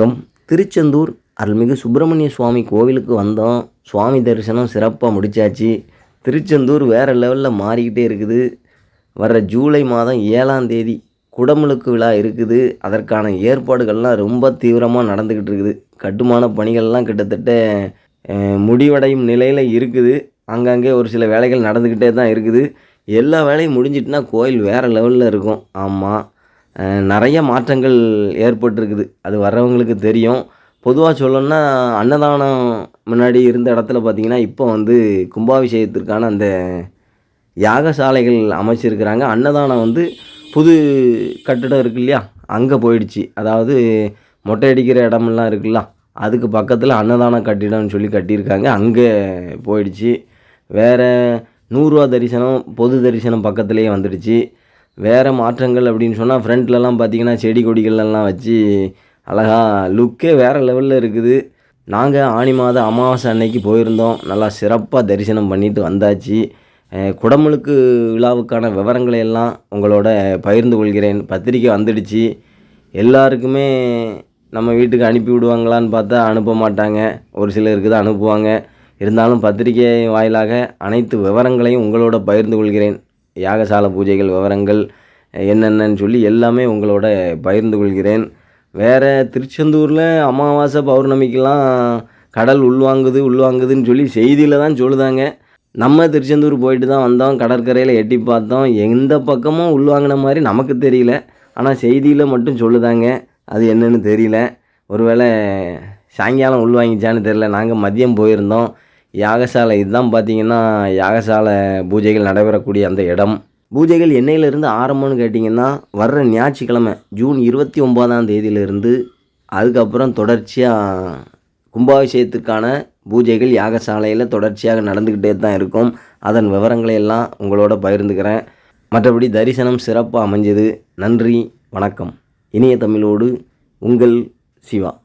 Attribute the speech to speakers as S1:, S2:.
S1: வணக்கம். திருச்செந்தூர் அருள்மிகு சுப்பிரமணிய சுவாமி கோவிலுக்கு வந்தோம். சுவாமி தரிசனம் சிறப்பாக முடிச்சாச்சு. திருச்செந்தூர் வேறு லெவலில் மாறிக்கிட்டே இருக்குது. வர்ற ஜூலை மாதம் ஏழாம் தேதி குடமுழுக்கு விழா இருக்குது. அதற்கான ஏற்பாடுகள்லாம் ரொம்ப தீவிரமாக நடந்துக்கிட்டு இருக்குது. கட்டுமான பணிகள்லாம் கிட்டத்தட்ட முடிவடையும் நிலையில் இருக்குது. அங்கங்கே ஒரு சில வேலைகள் நடந்துக்கிட்டே தான் இருக்குது. எல்லா வேலையும் முடிஞ்சிட்டுனா கோயில் வேறு லெவலில் இருக்கும். ஆமாம் நிறைய மாற்றங்கள் ஏற்பட்டிருக்குது. அது வர்றவங்களுக்கு தெரியும். பொதுவாக சொல்லணும்னா அன்னதானம் முன்னாடி இருந்த இடத்துல பார்த்திங்கன்னா இப்போ வந்து கும்பாபிஷேகத்திற்கான அந்த யாகசாலைகள் அமைச்சிருக்கிறாங்க. அன்னதானம் வந்து புது கட்டிடம் இருக்கு இல்லையா? அங்கே போயிடுச்சு. அதாவது மொட்டை அடிக்கிற இடமெல்லாம் இருக்குல்ல அதுக்கு பக்கத்தில் அன்னதான கட்டிடம்னு சொல்லி கட்டியிருக்காங்க. அங்கே போயிடுச்சு. வேறு நூறுரூவா தரிசனம் பொது தரிசனம் பக்கத்துலேயே வந்துடுச்சு. வேறு மாற்றங்கள் அப்படின்னு சொன்னால் ஃப்ரண்ட்லலாம் பார்த்தீங்கன்னா செடி கொடிகள் எல்லாம் வச்சு அழகா லுக்கே வேறு லெவலில் இருக்குது. நாங்கள் ஆனி மாத அமாவாசை அன்னைக்கு போயிருந்தோம். நல்லா சிறப்பாக தரிசனம் பண்ணிட்டு வந்தாச்சு. குடமுழுக்கு விழாவுக்கான விவரங்களை எல்லாம் உங்களோட பகிர்ந்து கொள்கிறேன். பத்திரிக்கை வந்துடுச்சு. எல்லாருக்குமே நம்ம வீட்டுக்கு அனுப்பி விடுவாங்களான்னு பார்த்தா அனுப்ப மாட்டாங்க. ஒரு சிலருக்கு தான் அனுப்புவாங்க. இருந்தாலும் பத்திரிகை வாயிலாக அனைத்து விவரங்களையும் உங்களோட பகிர்ந்து கொள்கிறேன். யாகசால பூஜைகள் விவரங்கள் என்னென்னன்னு சொல்லி எல்லாமே உங்களோட பகிர்ந்து கொள்கிறேன். வேறு திருச்செந்தூரில் அமாவாசை பௌர்ணமிக்கெலாம் கடல் உள்வாங்குது உள்வாங்குதுன்னு சொல்லி செய்தியில் தான் சொல்லுதாங்க. நம்ம திருச்செந்தூர் போயிட்டு தான் வந்தோம் கடற்கரையில் எட்டி பார்த்தோம். எந்த பக்கமும் உள்வாங்கின மாதிரி நமக்கு தெரியல. ஆனால் செய்தியில் மட்டும் சொல்லுதாங்க. அது என்னென்னு தெரியல. ஒருவேளை சாயங்காலம் உள்வாங்கிச்சான்னு தெரில நாங்கள் மதியம் போயிருந்தோம். யாகசாலை. இதுதான் பார்த்தீங்கன்னா யாகசாலை பூஜைகள் நடைபெறக்கூடிய அந்த இடம். பூஜைகள் என்னையிலிருந்து ஆரம்பம்னு கேட்டிங்கன்னா வர்ற ஞாயிற்றுக்கிழமை ஜூன் இருபத்தி ஒம்பதாம் தேதியிலிருந்து அதுக்கப்புறம் தொடர்ச்சியாக கும்பாபிஷேகத்துக்கான பூஜைகள் யாகசாலையில் தொடர்ச்சியாக நடந்துக்கிட்டே தான் இருக்கும். அதன் விவரங்களை எல்லாம் உங்களோட பகிர்ந்துக்கிறேன். மற்றபடி தரிசனம் சிறப்பாக அமைஞ்சது. நன்றி வணக்கம். இனிய தமிழோடு உங்கள் சிவா.